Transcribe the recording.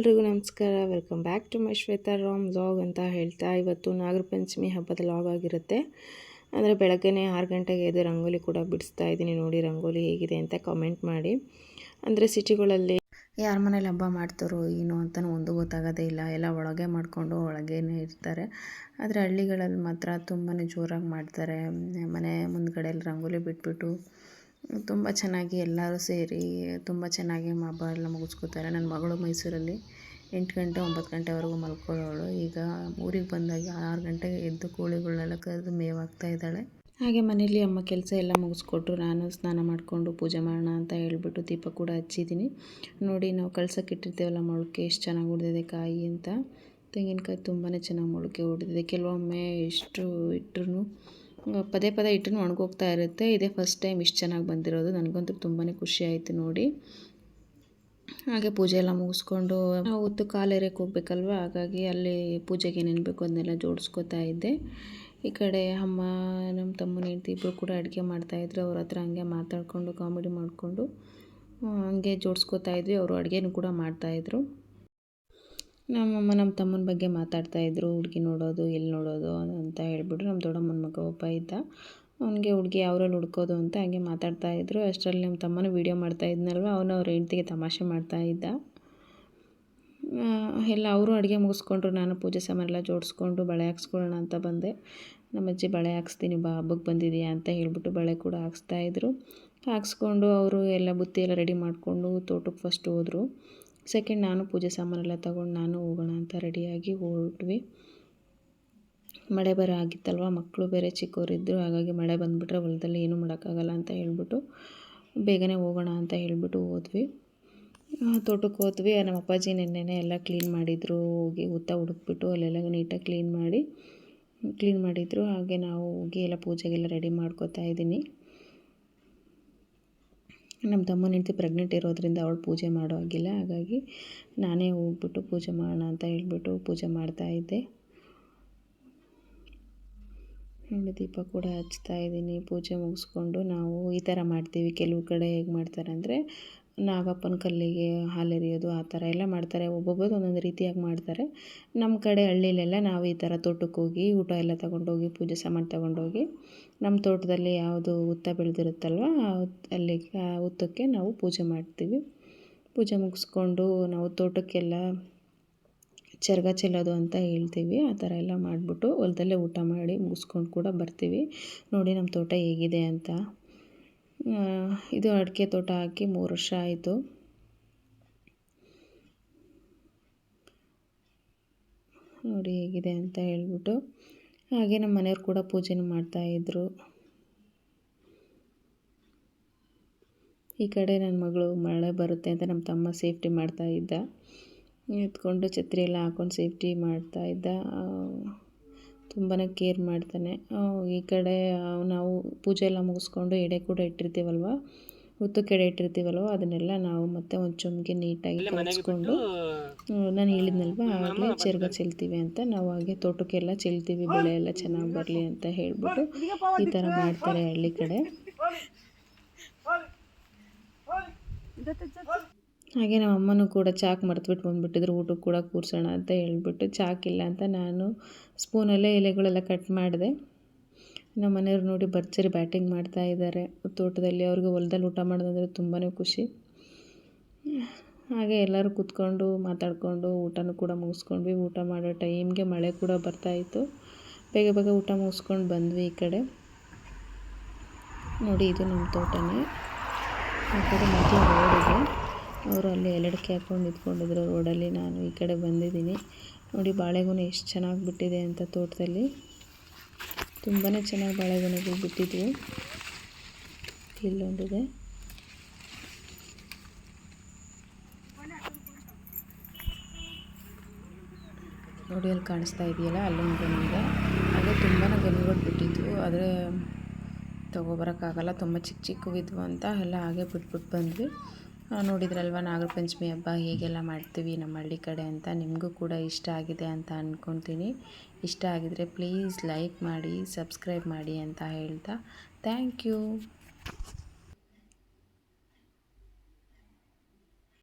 ಎಲ್ರಿಗೂ ನಮಸ್ಕಾರ. Welcome back to my Shweta Ram log ಅಂತ ಹೇಳ್ತಾ ಇವತ್ತು ನಾಗರ ಪಂಚಮಿ ಹಬ್ಬದ ಲಾಗ್ ಆಗಿರುತ್ತೆ. ಅಂದರೆ ಬೆಳಗ್ಗೆನೇ ಆರು ಗಂಟೆಗೆ ಎದ್ದು ರಂಗೋಲಿ ಕೂಡ ಬಿಡಿಸ್ತಾ ಇದ್ದೀನಿ. ನೋಡಿ ರಂಗೋಲಿ ಹೇಗಿದೆ ಅಂತ ಕಮೆಂಟ್ ಮಾಡಿ. ಅಂದರೆ ಸಿಟಿಗಳಲ್ಲಿ ಯಾರ ಮನೇಲಿ ಹಬ್ಬ ಮಾಡ್ತಾರೋ ಏನು ಅಂತಲೂ ಒಂದು ಗೊತ್ತಾಗೋದೇ ಇಲ್ಲ. ಎಲ್ಲ ಒಳಗೆ ಮಾಡಿಕೊಂಡು ಒಳಗೇನೆ ಇರ್ತಾರೆ. ಆದರೆ ಹಳ್ಳಿಗಳಲ್ಲಿ ಮಾತ್ರ ತುಂಬಾ ಜೋರಾಗಿ ಮಾಡ್ತಾರೆ. ಮನೆ ಮುಂದ್ಗಡೆಯಲ್ಲಿ ರಂಗೋಲಿ ಬಿಟ್ಬಿಟ್ಟು ತುಂಬ ಚೆನ್ನಾಗಿ ಎಲ್ಲರೂ ಸೇರಿ ತುಂಬ ಚೆನ್ನಾಗಿ ಹಬ್ಬ ಎಲ್ಲ ಮುಗಿಸ್ಕೋತಾರೆ. ನನ್ನ ಮಗಳು ಮೈಸೂರಲ್ಲಿ ಎಂಟು ಗಂಟೆ ಒಂಬತ್ತು ಗಂಟೆವರೆಗೂ ಮಲ್ಕೊಳ್ಳೋಳು. ಈಗ ಊರಿಗೆ ಬಂದಾಗ ಆರು ಗಂಟೆಗೆ ಎದ್ದು ಕೋಳಿಗಳನ್ನೆಲ್ಲ ಕರೆದು ಮೇವಾಗ್ತಾ ಇದ್ದಾಳೆ. ಹಾಗೆ ಮನೇಲಿ ಅಮ್ಮ ಕೆಲಸ ಎಲ್ಲ ಮುಗಿಸ್ಕೊಟ್ರು. ನಾನು ಸ್ನಾನ ಮಾಡಿಕೊಂಡು ಪೂಜೆ ಮಾಡೋಣ ಅಂತ ಹೇಳ್ಬಿಟ್ಟು ದೀಪ ಕೂಡ ಹಚ್ಚಿದ್ದೀನಿ. ನೋಡಿ, ನಾವು ಕಳ್ಸೋಕೆ ಇಟ್ಟಿರ್ತೀವಲ್ಲ ಮೊಳಕೆ, ಎಷ್ಟು ಚೆನ್ನಾಗಿ ಹೊಡೆದಿದೆ ಕಾಯಿ ಅಂತ. ತೆಂಗಿನಕಾಯಿ ತುಂಬಾ ಚೆನ್ನಾಗಿ ಮೊಳಕೆ ಹೊಡೆದಿದೆ ಕೆಲವೊಮ್ಮೆ ಎಷ್ಟು ಇಟ್ಟರು ಪದೇ ಪದೇ ಇಟ್ಟು ಒಣಗೋಗ್ತಾ ಇರುತ್ತೆ. ಇದೇ ಫಸ್ಟ್ ಟೈಮ್ ಇಷ್ಟು ಚೆನ್ನಾಗಿ ಬಂದಿರೋದು. ನನಗಂತೂ ತುಂಬಾ ಖುಷಿ ಆಯಿತು ನೋಡಿ. ಹಾಗೆ ಪೂಜೆ ಎಲ್ಲ ಮುಗಿಸ್ಕೊಂಡು ಹೊತ್ತು ಕಾಲೇರಕ್ಕೆ ಹೋಗ್ಬೇಕಲ್ವ? ಹಾಗಾಗಿ ಅಲ್ಲಿ ಪೂಜೆಗೆ ಏನೇನು ಅದನ್ನೆಲ್ಲ ಜೋಡಿಸ್ಕೊತಾ ಇದ್ದೆ. ಈ ಕಡೆ ಅಮ್ಮ ನಮ್ಮ ತಮ್ಮನ ಹೆಂಡತಿ ಇಬ್ಬರು ಕೂಡ ಅಡುಗೆ ಮಾಡ್ತಾಯಿದ್ರು ಅವ್ರ ಹತ್ರ ಹಂಗೆ ಮಾತಾಡಿಕೊಂಡು, ಕಾಮಿಡಿ ಮಾಡಿಕೊಂಡು ಹಂಗೆ ಜೋಡಿಸ್ಕೋತಾ ಇದ್ವಿ. ಅವರು ಅಡುಗೆನೂ ಕೂಡ ಮಾಡ್ತಾಯಿದ್ರು ನಮ್ಮಮ್ಮ ನಮ್ಮ ತಮ್ಮನ ಬಗ್ಗೆ ಮಾತಾಡ್ತಾ ಇದ್ದರು ಹುಡುಗಿ ನೋಡೋದು ಎಲ್ಲಿ ನೋಡೋದು ಅಂತ ಹೇಳ್ಬಿಟ್ಟು ನಮ್ಮ ದೊಡ್ಡಮ್ಮನ ಮಗ ಒಬ್ಬ ಇದ್ದ. ಅವನಿಗೆ ಹುಡುಗಿ ಅವರಲ್ಲಿ ಹುಡ್ಕೋದು ಅಂತ ಹಂಗೆ ಮಾತಾಡ್ತಾಯಿದ್ರು ಅಷ್ಟರಲ್ಲಿ ನಮ್ಮ ತಮ್ಮನ ವೀಡಿಯೋ ಮಾಡ್ತಾಯಿದ್ನಲ್ವ ಅವನು ಅವ್ರ ಹೆಂಡ್ತಿಗೆ ತಮಾಷೆ ಮಾಡ್ತಾ ಇದ್ದ. ಎಲ್ಲ ಅವರು ಅಡುಗೆ ಮುಗಿಸ್ಕೊಂಡ್ರು. ನಾನು ಪೂಜೆ ಸಾಮಾನೆಲ್ಲ ಜೋಡಿಸ್ಕೊಂಡು ಬಳೆ ಹಾಕ್ಸ್ಕೊಳ್ಳೋಣ ಅಂತ ಬಂದೆ. ನಮ್ಮ ಅಜ್ಜಿ ಬಳೆ ಹಾಕ್ಸ್ತೀನಿ ಬಾ ಹಬ್ಬಕ್ಕೆ ಬಂದಿದೆಯಾ ಅಂತ ಹೇಳಿಬಿಟ್ಟು ಬಳೆ ಕೂಡ ಹಾಕ್ಸ್ತಾಯಿದ್ರು ಹಾಕ್ಸ್ಕೊಂಡು ಅವರು ಎಲ್ಲ ಬುತ್ತಿ ಎಲ್ಲ ರೆಡಿ ಮಾಡಿಕೊಂಡು ತೋಟಕ್ಕೆ ಫಸ್ಟ್ ಹೋದರು. ಸೆಕೆಂಡ್ ನಾನು ಪೂಜೆ ಸಾಮಾನೆಲ್ಲ ತಗೊಂಡು ನಾನು ಹೋಗೋಣ ಅಂತ ರೆಡಿಯಾಗಿ ಹೊರಟ್ವಿ ಮಳೆ ಬರ ಆಗಿತ್ತಲ್ವ? ಮಕ್ಕಳು ಬೇರೆ ಚಿಕ್ಕವರಿದ್ದರು ಹಾಗಾಗಿ ಮಳೆ ಬಂದುಬಿಟ್ರೆ ಹೊಲದಲ್ಲಿ ಏನೂ ಮಾಡೋಕ್ಕಾಗಲ್ಲ ಅಂತ ಹೇಳ್ಬಿಟ್ಟು ಬೇಗನೆ ಹೋಗೋಣ ಅಂತ ಹೇಳಿಬಿಟ್ಟು ಹೋದ್ವಿ. ತೋಟಕ್ಕೆ ಹೋದ್ವಿ. ನಮ್ಮ ಅಪ್ಪಾಜಿ ನೆನ್ನೆನೆ ಎಲ್ಲ ಕ್ಲೀನ್ ಮಾಡಿದರು. ಹೋಗಿ ಊತ ಹುಡುಕ್ಬಿಟ್ಟು ಅಲ್ಲೆಲ್ಲ ನೀಟಾಗಿ ಕ್ಲೀನ್ ಮಾಡಿ ಕ್ಲೀನ್ ಮಾಡಿದರು. ಹಾಗೆ ನಾವು ಹೋಗಿ ಎಲ್ಲ ಪೂಜೆಗೆಲ್ಲ ರೆಡಿ ಮಾಡ್ಕೋತಾ ಇದ್ದೀನಿ. ನಮ್ಮ ತಮ್ಮನ ಹೆಂಡತಿ ಪ್ರೆಗ್ನೆಂಟ್ ಇರೋದ್ರಿಂದ ಅವಳು ಪೂಜೆ ಮಾಡೋ ಹಾಗಿಲ್ಲ. ಹಾಗಾಗಿ ನಾನೇ ಹೋಗ್ಬಿಟ್ಟು ಪೂಜೆ ಮಾಡೋಣ ಅಂತ ಹೇಳ್ಬಿಟ್ಟು ಪೂಜೆ ಮಾಡ್ತಾಯಿದ್ದೆ ನೋಡಿ ದೀಪ ಕೂಡ ಹಚ್ತಾ ಇದ್ದೀನಿ. ಪೂಜೆ ಮುಗಿಸ್ಕೊಂಡು ನಾವು ಈ ಥರ ಮಾಡ್ತೀವಿ. ಕೆಲವು ಕಡೆ ಹೇಗೆ ಮಾಡ್ತಾರೆ ಅಂದರೆ ನಾಗಪ್ಪನ ಕಲ್ಲಿಗೆ ಹಾಲೆರಿಯೋದು ಆ ಥರ ಎಲ್ಲ ಮಾಡ್ತಾರೆ. ಒಬ್ಬೊಬ್ಬರು ಒಂದೊಂದು ರೀತಿಯಾಗಿ ಮಾಡ್ತಾರೆ. ನಮ್ಮ ಕಡೆ ಹಳ್ಳಿಲೆಲ್ಲ ನಾವು ಈ ಥರ ತೋಟಕ್ಕೆ ಹೋಗಿ ಊಟ ಎಲ್ಲ ತಗೊಂಡೋಗಿ, ಪೂಜೆ ಸಾಮಾನು ತಗೊಂಡೋಗಿ ನಮ್ಮ ತೋಟದಲ್ಲಿ ಯಾವುದು ಹುತ್ತ ಬೆಳೆದಿರುತ್ತಲ್ವ ಅಲ್ಲಿ ಹುತ್ತಕ್ಕೆ ನಾವು ಪೂಜೆ ಮಾಡ್ತೀವಿ. ಪೂಜೆ ಮುಗಿಸ್ಕೊಂಡು ನಾವು ತೋಟಕ್ಕೆಲ್ಲ ಚರ್ಗ ಚೆಲ್ಲೋದು ಅಂತ ಹೇಳ್ತೀವಿ. ಆ ಥರ ಎಲ್ಲ ಮಾಡಿಬಿಟ್ಟು ಹೊಲದಲ್ಲೇ ಊಟ ಮಾಡಿ ಮುಗಿಸ್ಕೊಂಡು ಕೂಡ ಬರ್ತೀವಿ. ನೋಡಿ ನಮ್ಮ ತೋಟ ಹೇಗಿದೆ ಅಂತ. ಇದು ಅಡಿಕೆ ತೋಟ ಹಾಕಿ ಮೂರು ವರ್ಷ ಆಯಿತು. ನೋಡಿ ಹೇಗಿದೆ ಅಂತ ಹೇಳ್ಬಿಟ್ಟು ಹಾಗೆ ನಮ್ಮ ಮನೆಯವ್ರು ಕೂಡ ಪೂಜೆನೂ ಮಾಡ್ತಾಯಿದ್ರು ಈ ಕಡೆ ನನ್ನ ಮಗಳು ಮಳೆ ಬರುತ್ತೆ ಅಂತ ನಮ್ಮ ತಮ್ಮ ಸೇಫ್ಟಿ ಮಾಡ್ತಾಯಿದ್ದ ಎತ್ಕೊಂಡು ಛತ್ರಿ ಎಲ್ಲ ಹಾಕೊಂಡು ಸೇಫ್ಟಿ ಮಾಡ್ತಾಯಿದ್ದ ತುಂಬಾ ಕೇರ್ ಮಾಡ್ತಾನೆ. ಈ ಕಡೆ ನಾವು ಪೂಜೆ ಎಲ್ಲ ಮುಗಿಸ್ಕೊಂಡು ಎಡೆ ಕೂಡ ಇಟ್ಟಿರ್ತೀವಲ್ವ? ಹುತ್ತು ಕೆಡೆ ಇಟ್ಟಿರ್ತೀವಲ್ವ? ಅದನ್ನೆಲ್ಲ ನಾವು ಮತ್ತೆ ಒಂದು ಚೊಂಬಿಗೆ ನೀಟಾಗಿ ಕಲಿಸ್ಕೊಂಡು ನಾನು ಹೇಳಿದ್ನಲ್ವ? ಆಗಲೇ ಚೆರ್ಗ ಚೆಲ್ತೀವಿ ಅಂತ. ನಾವು ಹಾಗೆ ತೋಟಕ್ಕೆಲ್ಲ ಚೆಲ್ತೀವಿ ಬೆಳೆ ಎಲ್ಲ ಚೆನ್ನಾಗಿ ಬರಲಿ ಅಂತ ಹೇಳ್ಬಿಟ್ಟು ಈ ಥರ ಮಾಡ್ತಾರೆ ಹಳ್ಳಿ ಕಡೆ. ಹಾಗೆ ನಮ್ಮ ಅಮ್ಮನೂ ಕೂಡ ಚಾಕ್ ಮರೆತುಬಿಟ್ಟು ಬಂದುಬಿಟ್ಟಿದ್ರು, ಊಟಕ್ಕೆ ಕೂಡ ಕೂರಿಸೋಣ ಅಂತ ಹೇಳ್ಬಿಟ್ಟು ಚಾಕಿಲ್ಲ ಅಂತ ನಾನು ಸ್ಪೂನಲ್ಲೇ ಎಲೆಗಳೆಲ್ಲ ಕಟ್ ಮಾಡಿದೆ. ನಮ್ಮ ಮನೆಯವ್ರು ನೋಡಿ ಭರ್ಜರಿ ಬ್ಯಾಟಿಂಗ್ ಮಾಡ್ತಾ ಇದ್ದಾರೆ. ತೋಟದಲ್ಲಿ ಅವ್ರಿಗೆ ಹೊಲದಲ್ಲಿ ಊಟ ಮಾಡೋದಂದರೆ ತುಂಬಾ ಖುಷಿ. ಹಾಗೆ ಎಲ್ಲರೂ ಕೂತ್ಕೊಂಡು ಮಾತಾಡಿಕೊಂಡು ಊಟನೂ ಕೂಡ ಮುಗಿಸ್ಕೊಂಡ್ವಿ. ಊಟ ಮಾಡೋ ಟೈಮ್ಗೆ ಮಳೆ ಕೂಡ ಬರ್ತಾಯಿತ್ತು ಬೇಗ ಬೇಗ ಊಟ ಮುಗಿಸ್ಕೊಂಡು ಬಂದ್ವಿ ಈ ಕಡೆ. ನೋಡಿ, ಇದು ನಮ್ಮ ತೋಟನೇ. ಆ ಕಡೆ ಮೊದಲು ರೋಡಿದೆ ಅವರು ಅಲ್ಲಿ ಎಲಡಿಕೆ ಹಾಕ್ಕೊಂಡು ನಿಂತ್ಕೊಂಡಿದ್ರು ರೋಡಲ್ಲಿ. ನಾನು ಈ ಕಡೆ ಬಂದಿದ್ದೀನಿ. ನೋಡಿ, ಬಾಳೆಗೊನೆ ಎಷ್ಟು ಚೆನ್ನಾಗಿ ಬಿಟ್ಟಿದೆ ಅಂತ ತೋಟದಲ್ಲಿ. ತುಂಬಾ ಚೆನ್ನಾಗಿ ಬಾಳೆಗೊನೆಗಳು ಬಿಟ್ಟಿದ್ವು. ಇಲ್ಲೊಂದಿದೆ. ನೋಡಿ, ಅಲ್ಲಿ ಕಾಣಿಸ್ತಾ ಇದೆಯಲ್ಲ, ಅಲ್ಲೊಂದು ಗೊನೆಗೆ ಹಾಗೆ ತುಂಬಾ ಗೊನೆಗಳು ಬಿಟ್ಟಿದ್ವು. ಆದರೆ ತೊಗೊಬರೋಕ್ಕಾಗಲ್ಲ. ತುಂಬ ಚಿಕ್ಕ ಚಿಕ್ಕವಿದ್ವು ಅಂತ ಎಲ್ಲ ಹಾಗೆ ಬಿಟ್ಬಿಟ್ಟು ಬಂದ್ವಿ. ನೋಡಿದ್ರಲ್ವ ನಾಗರ ಪಂಚಮಿ ಹಬ್ಬ ಹೇಗೆಲ್ಲ ಮಾಡ್ತೀವಿ, ನಮ್ಮ ಹಳ್ಳಿ ಕಡೆ ಅಂತ. ನಿಮಗೂ ಕೂಡ ಇಷ್ಟ ಆಗಿದೆ ಅಂತ ಅಂದ್ಕೊತೀನಿ ಇಷ್ಟ ಆಗಿದರೆ ಪ್ಲೀಸ್ ಲೈಕ್ ಮಾಡಿ ಸಬ್ಸ್ಕ್ರೈಬ್ ಮಾಡಿ ಅಂತ ಹೇಳ್ತಾ. Thank you